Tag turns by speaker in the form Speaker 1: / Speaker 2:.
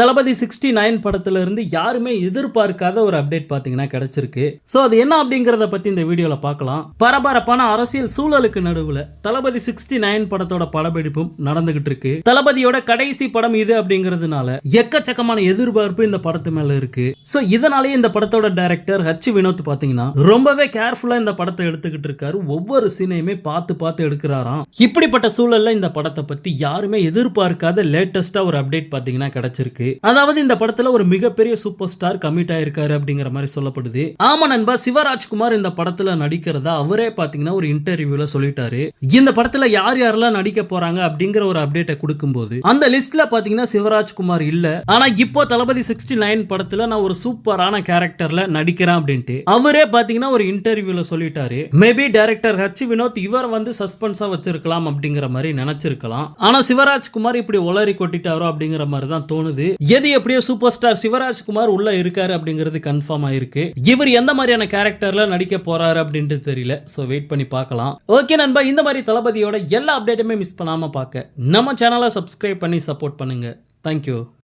Speaker 1: தளபதி sixty nine படத்துல இருந்து யாருமே எதிர்பார்க்காத ஒரு அப்டேட் பாத்தீங்கன்னா கிடைச்சிருக்கு. சோ அது என்ன அப்படிங்கறத பத்தி இந்த வீடியோல பார்க்கலாம் பரபரப்பான அரசியல் சூழலுக்கு நடுவுல தளபதி சிக்ஸ்டி நைன் படத்தோட படப்பிடிப்பும் நடந்துகிட்டு இருக்கு தளபதியோட கடைசி படம் இது அப்படிங்கறதுனால எக்கச்சக்கமான எதிர்பார்ப்பு இந்த படத்து மேல இருக்கு. சோ இதனாலேயே இந்த படத்தோட டைரக்டர் ஹச் வினோத் பாத்தீங்கன்னா ரொம்பவே கேர்ஃபுல்லா இந்த படத்தை எடுத்துக்கிட்டு இருக்காரு. ஒவ்வொரு சீனையுமே பார்த்து பார்த்து எடுக்கிறாராம். இப்படிப்பட்ட சூழல்ல இந்த படத்தை பத்தி யாருமே எதிர்பார்க்காத லேட்டஸ்டா ஒரு அப்டேட் பாத்தீங்கன்னா கிடைச்சிருக்கு. அதாவது இந்த படத்துல ஒரு மிகப்பெரிய சூப்பர் ஸ்டார் கமிட் ஆயிருக்காரு அப்படிங்கிற மாதிரி சொல்லப்படுது. ஆமா நண்பா சிவராஜ்குமார் இந்த படத்துல நடிக்கிறதா அவரே பாத்தீங்கன்னா ஒரு இன்டர்வியூல சொல்லிட்டாரு. இந்த படத்துல யார் யாரெல்லாம் நடிக்க போறாங்க அப்படிங்கிற ஒரு அப்டேட்டை கொடுக்கும்போது அந்த லிஸ்ட்ல பாத்தீங்கன்னா சிவராஜ்குமார் இல்ல. ஆனா இப்போ தளபதி சிக்ஸ்டி நைன் படத்துல நான் ஒரு சூப்பரான கேரக்டர்ல நடிக்கிறேன் அப்படின்ட்டு அவரே பாத்தீங்கன்னா ஒரு இன்டர்வியூல சொல்லிட்டாரு. மேபி டைரக்டர் ஹச் வினோத் இவர் வந்து சஸ்பென்ஸா வச்சிருக்கலாம் அப்படிங்கிற மாதிரி நினைச்சிருக்கலாம். ஆனா சிவராஜ்குமார் இப்படி ஒளரி கொட்டிட்டாரோ அப்படிங்கிற மாதிரி தான் தோணுது. எது எப்படியோ சூப்பர் ஸ்டார் சிவராஜ்குமார் உள்ள இருக்காரு அப்படிங்கிறது கன்ஃபார்ம் ஆயிருக்கு. இவர் எந்த மாதிரியான கேரக்டர்ல நடிக்க போறாரு அப்படின்ட்டு தெரியல. சோ வெயிட் பண்ணி பார்க்கலாம். ஓகே நண்பா இந்த மாதிரி தளபதியோட எல்லா அப்டேட்டுமே மிஸ் பண்ணாம பார்க்க. நம்ம சேனலை சப்ஸ்கிரைப் பண்ணி சப்போர்ட் பண்ணுங்க. தேங்க்யூ